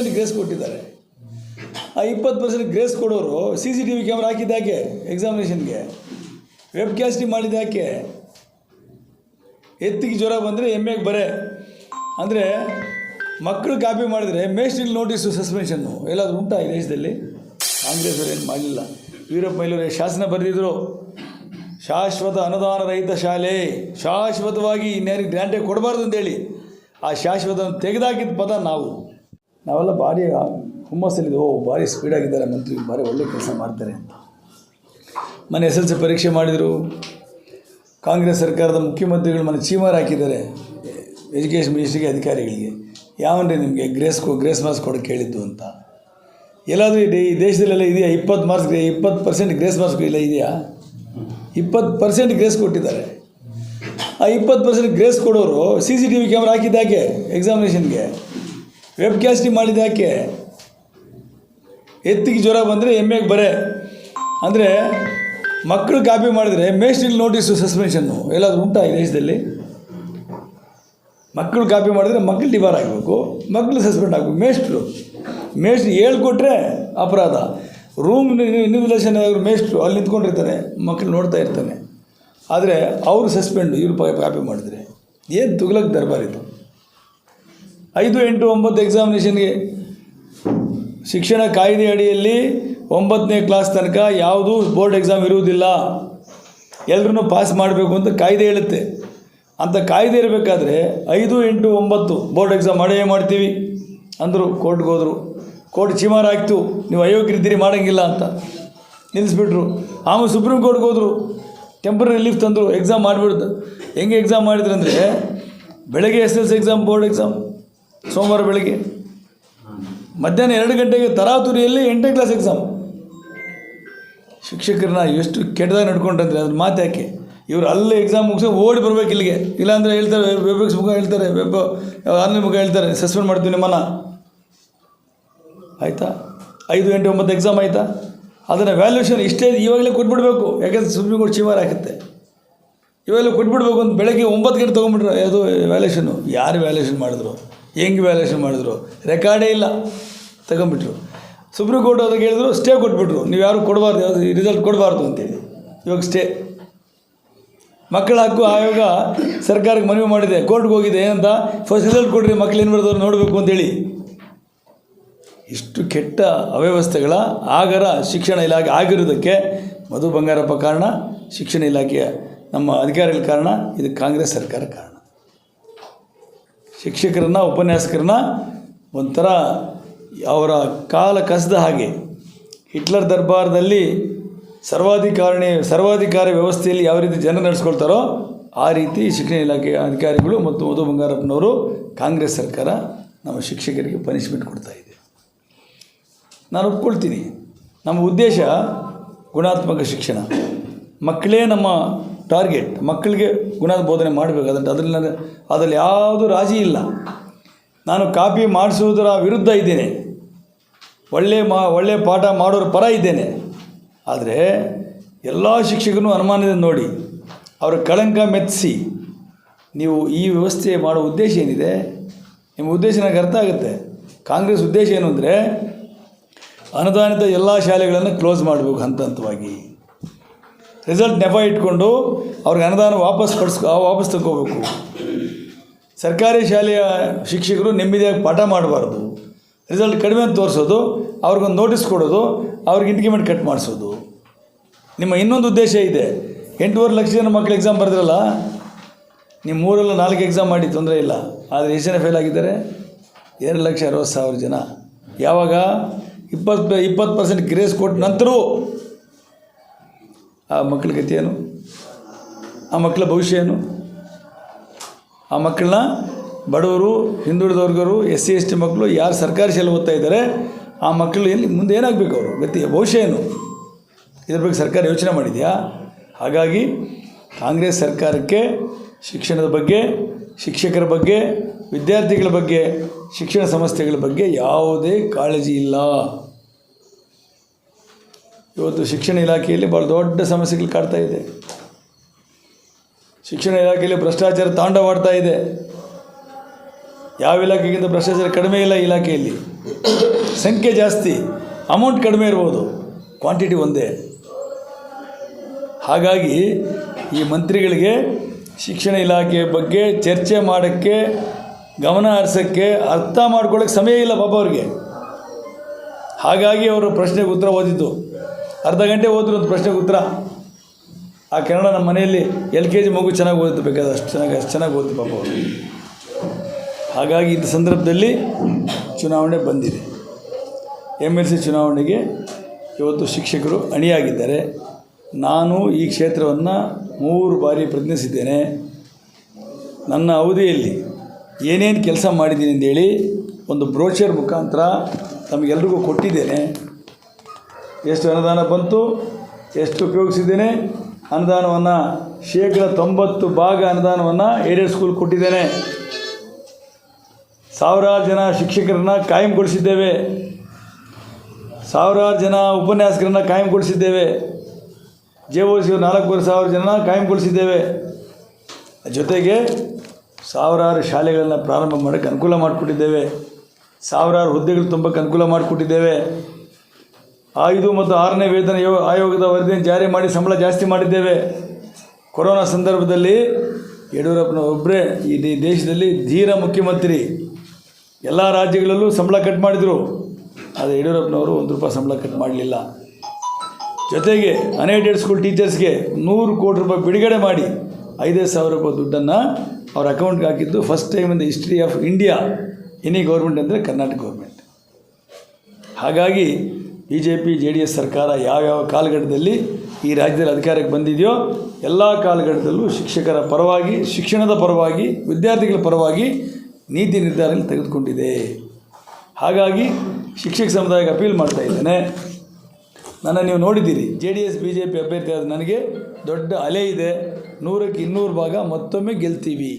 Percent grace ಕೊಟ್ಟಿದ್ದಾರೆ. ಆ ಇಪ್ಪತ್ತು ಪರ್ಸೆಂಟ್ ಗ್ರೇಸ್ ಕೊಡೋರು C C T V camera ಹಾಕಿದ್ದು ಯಾಕೆ? ಎಕ್ಸಾಮಿನೇಷನ್ಗೆ ವೆಬ್ ಕ್ಯಾಸ್ಟಿಂಗ್ ಮಾಡಿದ್ದು ಯಾಕೆ? ಎತ್ತಿಗೆ ಜ್ವರ ಬಂದರೆ ಎಮ್ಮೆಗೆ ಬರೆ. ಅಂದರೆ ಮಕ್ಕಳು ಕಾಪಿ ಮಾಡಿದರೆ ಮೇಸ್ಟ್ರಿಗೆ ನೋಟಿಸು ಸಸ್ಪೆನ್ಷನ್ನು ಎಲ್ಲಾದರೂ ಉಂಟಾ ಈ ದೇಶದಲ್ಲಿ? ಕಾಂಗ್ರೆಸ್ ಅವರು ಏನು ಮಾಡಲಿಲ್ಲ. ವೀರಪ್ಪ ಮೈಲೂರೇ, ಶಾಸನ ಬರೆದಿದ್ರು. ಶಾಶ್ವತ ಅನುದಾನ ರಹಿತ ಶಾಲೆ. ಶಾಶ್ವತವಾಗಿ ಇನ್ಯಾರಿಗೆ ಗ್ರ್ಯಾಂಟೇ ಕೊಡಬಾರ್ದು ಅಂತೇಳಿ. ಆ ಶಾಶ್ವತ ತೆಗೆದಾಕಿದ ಪದ ನಾವು. ನಾವೆಲ್ಲ ಭಾರಿ ಹುಮ್ಮಸ್ಸಲ್ಲಿದ್ದು ಓ, ಭಾರಿ ಸ್ಪೀಡಾಗಿದ್ದಾರೆ ಮಂತ್ರಿ, ಭಾರಿ ಒಳ್ಳೆ ಕೆಲಸ ಮಾಡ್ತಾರೆ ಅಂತ. ಮೊನ್ನೆ ಎಸ್ ಎಲ್ ಸಿ ಪರೀಕ್ಷೆ ಮಾಡಿದರು. ಕಾಂಗ್ರೆಸ್ ಸರ್ಕಾರದ ಮುಖ್ಯಮಂತ್ರಿಗಳು ಮನೆ ಚೀಮಾರ್ ಹಾಕಿದ್ದಾರೆ, ಎಜುಕೇಷನ್ ಮಿನಿಸ್ಟ್ರಿಗೆ, ಅಧಿಕಾರಿಗಳಿಗೆ. ಯಾವನ್ರಿ ನಿಮಗೆ ಗ್ರೇಸ್ ಕೊ ಗ್ರೇಸ್ ಮಾರ್ಕ್ಸ್ ಕೊಡೋಕೆ ಕೇಳಿದ್ದು ಅಂತ. ಎಲ್ಲಾದರೂ ಈ ದೇಶದಲ್ಲೆಲ್ಲ ಇದೆಯಾ? ಇಪ್ಪತ್ತು ಮಾರ್ಕ್ಸ್ ಇಪ್ಪತ್ತು ಪರ್ಸೆಂಟ್ ಗ್ರೇಸ್ ಮಾರ್ಕ್ಸ್ ಇಲ್ಲ ಇದೆಯಾ? ಇಪ್ಪತ್ತು ಪರ್ಸೆಂಟ್ ಗ್ರೇಸ್ ಕೊಟ್ಟಿದ್ದಾರೆ. ಆ ಇಪ್ಪತ್ತು ಪರ್ಸೆಂಟ್ ಗ್ರೇಸ್ ಕೊಡೋರು C C T V camera ಹಾಕಿದ್ದಾಕೆ ಎಕ್ಸಾಮಿನೇಷನ್ಗೆ ವೆಬ್ ಕ್ಯಾಸ್ಟಿಂಗ್ ಮಾಡಿದ್ದು ಯಾಕೆ? ಎತ್ತಿಗೆ ಜ್ವರ ಬಂದರೆ ಎಮ್ಮೆಗೆ ಬರೆ. ಅಂದರೆ ಮಕ್ಕಳು ಕಾಪಿ ಮಾಡಿದರೆ ಮೇಸ್ಟ್ರಿಲ್ ನೋಟಿಸು ಸಸ್ಪೆನ್ಷನ್ನು ಎಲ್ಲಾದರೂ ಉಂಟಾ ಈ ದೇಶದಲ್ಲಿ? ಮಕ್ಕಳು ಕಾಪಿ ಮಾಡಿದ್ರೆ ಮಕ್ಕಳು ಡಿಬಾರ್ ಆಗಬೇಕು ಮಕ್ಕಳು ಸಸ್ಪೆಂಡ್ ಆಗಬೇಕು. ಮೇಸ್ಟ್ರು ಮೇಸ್ಟ್ರು ಹೇಳ್ಕೊಟ್ರೆ ಅಪರಾಧ. ರೂಮ್ ಇನ್ವಿಲೇಷನ್ ಅವರು ಮೇಸ್ಟ್ರು ಅಲ್ಲಿ ನಿಂತ್ಕೊಂಡಿರ್ತಾನೆ ಮಕ್ಕಳು ನೋಡ್ತಾ ಇರ್ತಾನೆ. ಆದರೆ ಅವರು ಸಸ್ಪೆಂಡು ಇವ್ರು ಕಾಪಿ ಮಾಡಿದರೆ. ಏನು ತುಗ್ಲಕ್ ದರ್ಬಾರ್ ಇದು? ಐದು ಎಂಟು ಒಂಬತ್ತು ಎಕ್ಸಾಮಿನೇಷನ್ಗೆ ಶಿಕ್ಷಣ ಕಾಯ್ದೆ ಅಡಿಯಲ್ಲಿ ಒಂಬತ್ತನೇ ಕ್ಲಾಸ್ ತನಕ ಯಾವುದೂ ಬೋರ್ಡ್ ಎಕ್ಸಾಮ್ ಇರುವುದಿಲ್ಲ. ಎಲ್ಲರೂ ಪಾಸ್ ಮಾಡಬೇಕು ಅಂತ ಕಾಯ್ದೆ ಹೇಳುತ್ತೆ. ಅಂತ ಕಾಯ್ದೆ ಇರಬೇಕಾದ್ರೆ ಐದು ಎಂಟು ಒಂಬತ್ತು ಬೋರ್ಡ್ ಎಕ್ಸಾಮ್ ಮಾಡೇ ಮಾಡ್ತೀವಿ ಅಂದರು ಕೋರ್ಟ್ಗೆ ಹೋದರು. ಕೋರ್ಟ್ ಚಿಮಾರ ಹಾಕ್ತು ನೀವು ಅಯೋಗ್ಯರಿದ್ದೀರಿ, ಮಾಡೋಂಗಿಲ್ಲ ಅಂತ ನಿಲ್ಲಿಸ್ಬಿಟ್ರು ಆಮೇಲೆ ಸುಪ್ರೀಂ ಕೋರ್ಟ್ಗೆ ಹೋದರು. ಟೆಂಪ್ರರಿ ರಿಲೀಫ್ ತಂದರು. ಎಕ್ಸಾಮ್ ಮಾಡಿಬಿಡ್ದು ಹೆಂಗೆ ಎಕ್ಸಾಮ್ ಮಾಡಿದ್ರು ಅಂದರೆ ಬೆಳಗ್ಗೆ S L C exam board exam ಸೋಮವಾರ ಬೆಳಿಗ್ಗೆ. ಮಧ್ಯಾಹ್ನ ಎರಡು ಗಂಟೆಗೆ ತರಾತುರಿಯಲ್ಲಿ ಎಂಟನೇ ಕ್ಲಾಸ್ ಎಕ್ಸಾಮ್ ಶಿಕ್ಷಕರನ್ನ ಎಷ್ಟು ಕೆಟ್ಟದಾಗ ನಡ್ಕೊಂಡ್ರೆ ಅದ್ರ ಮಾತು ಯಾಕೆ? ಇವರು ಅಲ್ಲೇ ಎಕ್ಸಾಮ್ ಮುಗಿಸಿ ಓಡಿ ಬರ್ಬೇಕು ಇಲ್ಲಿಗೆ. ಇಲ್ಲಾಂದರೆ ಹೇಳ್ತಾರೆ ವೆಬ್ಎಕ್ಸ್ ಮುಖ ಹೇಳ್ತಾರೆ, ವೆಬ್ ಆನ್ಲೈನ್ ಮುಖ ಹೇಳ್ತಾರೆ, ಸಸ್ಪೆಂಡ್ ಮಾಡ್ತೀವಿ ನಿಮ್ಮನ್ನ. ಆಯಿತಾ? ಐದು ಗಂಟೆ ಒಂಬತ್ತು ಎಕ್ಸಾಮ್ ಆಯಿತಾ? ಅದನ್ನು ವ್ಯಾಲ್ಯೂಷನ್ ಇಷ್ಟೇ ಇವಾಗಲೇ ಕೊಟ್ಬಿಡ್ಬೇಕು. ಯಾಕಂದ್ರೆ ಸುಪ್ರೀಂ ಕೋರ್ಟ್ ಶಿವಾರ ಹಾಕುತ್ತೆ. ಇವಾಗಲೇ ಕೊಟ್ಬಿಡ್ಬೇಕು ಅಂತ ಬೆಳಗ್ಗೆ ಒಂಬತ್ತು ಗಂಟೆ ತೊಗೊಂಬಿಟ್ರು ಅದು ವ್ಯಾಲ್ಯೂಷನ್ನು ಯಾರು ವ್ಯಾಲ್ಯೂಷನ್ ಮಾಡಿದ್ರು? ಹೆಂಗೆ ವ್ಯಾಲ್ಯೂಷನ್ ಮಾಡಿದ್ರು? ರೆಕಾರ್ಡೇ ಇಲ್ಲ. ತಗೊಂಬಿಟ್ರು ಸುಪ್ರೀಂ ಕೋರ್ಟ್ ಅದಕ್ಕೆ ಹೇಳಿದ್ರು ಸ್ಟೇ ಕೊಟ್ಬಿಟ್ರು. ನೀವು ಯಾರು ಕೊಡಬಾರ್ದು, ಯಾವುದು ರಿಸಲ್ಟ್ ಕೊಡಬಾರ್ದು ಅಂತೇಳಿ. ಇವಾಗ ಸ್ಟೇ ಮಕ್ಕಳ ಹಕ್ಕು ಆಯೋಗ ಸರ್ಕಾರಕ್ಕೆ ಮನವಿ ಮಾಡಿದೆ. ಕೋರ್ಟ್ಗೆ ಹೋಗಿದೆ, ಏನಂತ? ಫಸ್ಟ್ ರಿಸಲ್ಟ್ ಕೊಡ್ರಿ, ಮಕ್ಳು ಏನು ಬರೆದವ್ರು ನೋಡಬೇಕು ಅಂತೇಳಿ. ಇಷ್ಟು ಕೆಟ್ಟ ಅವ್ಯವಸ್ಥೆಗಳ ಆಗರ ಶಿಕ್ಷಣ ಇಲಾಖೆ ಆಗಿರೋದಕ್ಕೆ ಮಧು ಬಂಗಾರಪ್ಪ ಕಾರಣ, ಶಿಕ್ಷಣ ಇಲಾಖೆಯ ನಮ್ಮ ಅಧಿಕಾರಿಗಳ ಕಾರಣ, ಇದು ಕಾಂಗ್ರೆಸ್ ಸರ್ಕಾರ ಕಾರಣ. ಶಿಕ್ಷಕರನ್ನ, ಉಪನ್ಯಾಸಕರನ್ನ ಒಂಥರ ಅವರ ಕಾಲ ಕಸದ ಹಾಗೆ. ಹಿಟ್ಲರ್ ದರ್ಬಾರದಲ್ಲಿ ಸರ್ವಾಧಿಕಾರಣಿ, ಸರ್ವಾಧಿಕಾರಿ ವ್ಯವಸ್ಥೆಯಲ್ಲಿ ಯಾವ ರೀತಿ ಜನ ನಡೆಸ್ಕೊಳ್ತಾರೋ ಆ ರೀತಿ ಶಿಕ್ಷಣ ಇಲಾಖೆಯ ಅಧಿಕಾರಿಗಳು ಮತ್ತು ಮಧು ಬಂಗಾರಪ್ಪನವರು ಕಾಂಗ್ರೆಸ್ ಸರ್ಕಾರ ನಮ್ಮ ಶಿಕ್ಷಕರಿಗೆ ಪನಿಷ್ಮೆಂಟ್ ಕೊಡ್ತಾ ಇದೆ. ನಾನು ಒಪ್ಕೊಳ್ತೀನಿ. ನಮ್ಮ ಉದ್ದೇಶ ಗುಣಾತ್ಮಕ ಶಿಕ್ಷಣ. ಮಕ್ಕಳೇ ನಮ್ಮ ಟಾರ್ಗೆಟ್, ಮಕ್ಕಳಿಗೆ ಗುಣ ಬೋಧನೆ ಮಾಡಬೇಕು ಅದಂತ ಅದರಲ್ಲಿ ನಾನು, ಅದರಲ್ಲಿ ಯಾವುದೂ ರಾಜಿ ಇಲ್ಲ. ನಾನು ಕಾಪಿ ಮಾಡಿಸುವುದರ ವಿರುದ್ಧ ಇದ್ದೇನೆ. ಒಳ್ಳೆ ಮಾ ಒಳ್ಳೆಯ ಪಾಠ ಮಾಡೋರ ಪರ ಇದ್ದೇನೆ. ಆದರೆ ಎಲ್ಲ ಶಿಕ್ಷಕರನ್ನು ಅನುಮಾನದಿಂದ ನೋಡಿ, ಅವರ ಕಳಂಕ ಮೆತ್ತಿಸಿ ನೀವು ಈ ವ್ಯವಸ್ಥೆ ಮಾಡೋ ಉದ್ದೇಶ ಏನಿದೆ? ನಿಮ್ಮ ಉದ್ದೇಶ ನನಗೆ ಅರ್ಥ ಆಗುತ್ತೆ. ಕಾಂಗ್ರೆಸ್ ಉದ್ದೇಶ ಏನು ಅಂದರೆ, ಅನುದಾನಿತ ಎಲ್ಲ ಶಾಲೆಗಳನ್ನು ಕ್ಲೋಸ್ ಮಾಡಬೇಕು ಹಂತ ಹಂತವಾಗಿ ರಿಸಲ್ಟ್ ನೆಪ ಇಟ್ಕೊಂಡು ಅವ್ರಿಗೆ ಅನುದಾನ ವಾಪಸ್ ಪಡಿಸ್ ವಾಪಸ್ ತಗೋಬೇಕು. ಸರ್ಕಾರಿ ಶಾಲೆಯ ಶಿಕ್ಷಕರು ನೆಮ್ಮದಿಯಾಗಿ ಪಾಠ ಮಾಡಬಾರ್ದು. ರಿಸಲ್ಟ್ ಕಡಿಮೆ ಅಂತ ತೋರಿಸೋದು, ಅವ್ರಿಗೊಂದು ನೋಟಿಸ್ ಕೊಡೋದು, ಅವ್ರಿಗೆ ಇಂಟಿಮೆಂಟ್ ಕಟ್ ಮಾಡಿಸೋದು. ನಿಮ್ಮ ಇನ್ನೊಂದು ಉದ್ದೇಶ ಇದೆ. ಎಂಟೂವರೆ ಲಕ್ಷ ಜನ ಮಕ್ಕಳು ಎಕ್ಸಾಮ್ ಬರೆದ್ರಲ್ಲ ನಿಮ್ಮ ಮೂರಲ್ಲ ನಾಲ್ಕು ಎಕ್ಸಾಮ್ ಮಾಡಿ ತೊಂದರೆ ಇಲ್ಲ. ಆದರೆ ಎಷ್ಟು ಜನ ಫೇಲ್ ಆಗಿದ್ದಾರೆ? ಎರಡು ಲಕ್ಷ ಅರವತ್ತು ಸಾವಿರ ಜನ. ಯಾವಾಗ? ಇಪ್ಪತ್ತು ಇಪ್ಪತ್ತು ಪರ್ಸೆಂಟ್ ಗ್ರೇಸ್ ಕೊಟ್ಟ ನಂತರವೂ ಆ ಮಕ್ಕಳ ಗತಿ ಏನು? ಆ ಮಕ್ಕಳ ಭವಿಷ್ಯ ಏನು? ಆ ಮಕ್ಕಳನ್ನ ಬಡವರು ಹಿಂದುಳಿದ ವರ್ಗರು ಎಸ್ ಸಿ ಎಸ್ ಟಿ ಮಕ್ಕಳು ಯಾರು ಸರ್ಕಾರಿ ಶಾಲೆ ಓದ್ತಾ ಇದ್ದಾರೆ, ಆ ಮಕ್ಕಳು ಎಲ್ಲಿ ಮುಂದೆ ಏನಾಗಬೇಕು ಅವರು? ಗತಿ, ಭವಿಷ್ಯ ಏನು? ಇದ್ರ ಬಗ್ಗೆ ಸರ್ಕಾರ ಯೋಚನೆ ಮಾಡಿದೆಯಾ? ಹಾಗಾಗಿ ಕಾಂಗ್ರೆಸ್ ಸರ್ಕಾರಕ್ಕೆ ಶಿಕ್ಷಣದ ಬಗ್ಗೆ, ಶಿಕ್ಷಕರ ಬಗ್ಗೆ, ವಿದ್ಯಾರ್ಥಿಗಳ ಬಗ್ಗೆ, ಶಿಕ್ಷಣ ಸಂಸ್ಥೆಗಳ ಬಗ್ಗೆ ಯಾವುದೇ ಕಾಳಜಿ ಇಲ್ಲ. ಇವತ್ತು ಶಿಕ್ಷಣ ಇಲಾಖೆಯಲ್ಲಿ ಭಾಳ ದೊಡ್ಡ ಸಮಸ್ಯೆಗಳು ಕಾಡ್ತಾ ಇದೆ. ಶಿಕ್ಷಣ ಇಲಾಖೆಯಲ್ಲಿ ಭ್ರಷ್ಟಾಚಾರ ತಾಂಡವಾಡ್ತಾ ಇದೆ. ಯಾವ ಇಲಾಖೆಗಿಂತ ಭ್ರಷ್ಟಾಚಾರ ಕಡಿಮೆ ಇಲ್ಲ ಇಲಾಖೆಯಲ್ಲಿ. ಸಂಖ್ಯೆ ಜಾಸ್ತಿ ಅಮೌಂಟ್ ಕಡಿಮೆ ಇರ್ಬೋದು ಕ್ವಾಂಟಿಟಿ ಒಂದೇ. ಹಾಗಾಗಿ ಈ ಮಂತ್ರಿಗಳಿಗೆ ಶಿಕ್ಷಣ ಇಲಾಖೆಯ ಬಗ್ಗೆ ಚರ್ಚೆ ಮಾಡೋಕ್ಕೆ, ಗಮನ ಹರಿಸೋಕ್ಕೆ ಅರ್ಥ ಮಾಡ್ಕೊಳ್ಳೋಕ್ಕೆ ಸಮಯ ಇಲ್ಲ ಪಾಪ ಅವ್ರಿಗೆ. ಹಾಗಾಗಿ ಅವರು ಪ್ರಶ್ನೆಗೆ ಉತ್ತರ ಓದಿದ್ದು. ಅರ್ಧ ಗಂಟೆ ಹೋದ್ರು ಒಂದು ಪ್ರಶ್ನೆಗೆ ಉತ್ತರ? ಆ ಕನ್ನಡ ನಮ್ಮ ಮನೆಯಲ್ಲಿ ಎಲ್ ಕೆ ಜಿ ಮಗು ಚೆನ್ನಾಗಿ ಓದುತ್ತೆ ಬೇಕಾದ್ರೆ ಅಷ್ಟು ಚೆನ್ನಾಗಿ ಅಷ್ಟು ಚೆನ್ನಾಗಿ ಓದುತ್ತೆ ಪಾಪ ಹಾಗಾಗಿ ಇಂಥ ಸಂದರ್ಭದಲ್ಲಿ ಚುನಾವಣೆ ಬಂದಿದೆ. ಎಂ ಎಲ್ ಸಿ ಚುನಾವಣೆಗೆ ಇವತ್ತು ಶಿಕ್ಷಕರು ಅಣಿಯಾಗಿದ್ದಾರೆ. ನಾನು ಈ ಕ್ಷೇತ್ರವನ್ನು ಮೂರು ಬಾರಿ ಪ್ರತಿನಿಧಿಸಿದ್ದೇನೆ. ನನ್ನ ಅವಧಿಯಲ್ಲಿ ಏನೇನು ಕೆಲಸ ಮಾಡಿದ್ದೀನಿ ಅಂತೇಳಿ ಒಂದು ಬ್ರೋಚರ್ ಮುಖಾಂತರ ತಮಗೆಲ್ರಿಗೂ ಕೊಟ್ಟಿದ್ದೇನೆ. ಎಷ್ಟು ಅನುದಾನ ಬಂತು, ಎಷ್ಟು ಉಪಯೋಗಿಸಿದ್ದೇನೆ, ಅನುದಾನವನ್ನು ಶೇಕಡ ತೊಂಬತ್ತು ಭಾಗ ಅನುದಾನವನ್ನು ಏಡೆಡ್ ಸ್ಕೂಲ್ ಕೊಟ್ಟಿದ್ದೇನೆ. ಸಾವಿರಾರು ಜನ ಶಿಕ್ಷಕರನ್ನು ಕಾಯಂಗೊಳಿಸಿದ್ದೇವೆ. ಸಾವಿರಾರು ಜನ ಉಪನ್ಯಾಸಕರನ್ನು ಕಾಯಂಗೊಳಿಸಿದ್ದೇವೆ. ಸಿ ನಾಲ್ಕೂವರೆ ಸಾವಿರ ಜನ ಕಾಯಂಗೊಳಿಸಿದ್ದೇವೆ. ಜೊತೆಗೆ ಸಾವಿರಾರು ಶಾಲೆಗಳನ್ನು ಪ್ರಾರಂಭ ಮಾಡೋಕ್ಕೆ ಅನುಕೂಲ ಮಾಡಿಕೊಟ್ಟಿದ್ದೇವೆ. ಸಾವಿರಾರು ಹುದ್ದೆಗಳು ತುಂಬಕ್ಕೆ ಅನುಕೂಲ ಮಾಡಿಕೊಟ್ಟಿದ್ದೇವೆ. ಐದು ಮತ್ತು ಆರನೇ ವೇತನ ಆಯೋಗದ ವರದಿಯನ್ನು ಜಾರಿ ಮಾಡಿ ಸಂಬಳ ಜಾಸ್ತಿ ಮಾಡಿದ್ದೇವೆ. ಕೊರೋನಾ ಸಂದರ್ಭದಲ್ಲಿ ಯಡಿಯೂರಪ್ಪನ ಒಬ್ಬರೇ ಈ ದೇಶದಲ್ಲಿ ಧೀರ ಮುಖ್ಯಮಂತ್ರಿ. ಎಲ್ಲ ರಾಜ್ಯಗಳಲ್ಲೂ ಸಂಬಳ ಕಟ್ ಮಾಡಿದರು. ಆದರೆ ಯಡಿಯೂರಪ್ಪನವರು ಒಂದು ರೂಪಾಯಿ ಸಂಬಳ ಕಟ್ ಮಾಡಲಿಲ್ಲ. ಜೊತೆಗೆ ಅನ್ಎಡೆಡ್ ಸ್ಕೂಲ್ ಟೀಚರ್ಸ್ಗೆ ನೂರು ಕೋಟಿ ರೂಪಾಯಿ ಬಿಡುಗಡೆ ಮಾಡಿ ಐದೇ ಸಾವಿರ ರೂಪಾಯಿ ದುಡ್ಡನ್ನು ಅವ್ರ ಅಕೌಂಟ್ಗೆ ಹಾಕಿದ್ದು first time in the history of India. Any government ಅಂದರೆ ಕರ್ನಾಟಕ ಗೌರ್ಮೆಂಟ್. ಹಾಗಾಗಿ B J P J D S ಸರ್ಕಾರ ಯಾವ್ಯಾವ ಕಾಲಘಟ್ಟದಲ್ಲಿ ಈ ರಾಜ್ಯದಲ್ಲಿ ಅಧಿಕಾರಕ್ಕೆ ಬಂದಿದೆಯೋ ಎಲ್ಲ ಕಾಲಘಟ್ಟದಲ್ಲೂ ಶಿಕ್ಷಕರ ಪರವಾಗಿ, ಶಿಕ್ಷಣದ ಪರವಾಗಿ, ವಿದ್ಯಾರ್ಥಿಗಳ ಪರವಾಗಿ ನೀತಿ ನಿರ್ಧಾರಗಳು ತೆಗೆದುಕೊಂಡಿದೆ. ಹಾಗಾಗಿ ಶಿಕ್ಷಕ ಸಮುದಾಯಕ್ಕೆ ಅಪೀಲ್ ಮಾಡ್ತಾ ಇದ್ದೇನೆ. ನನ್ನ ನೀವು ನೋಡಿದ್ದೀರಿ J D S B J P ಅಭ್ಯರ್ಥಿ ಆದ ನನಗೆ ದೊಡ್ಡ ಅಲೆ ಇದೆ. ನೂರಕ್ಕೆ ಇನ್ನೂರು ಭಾಗ ಮತ್ತೊಮ್ಮೆ ಗೆಲ್ತೀವಿ.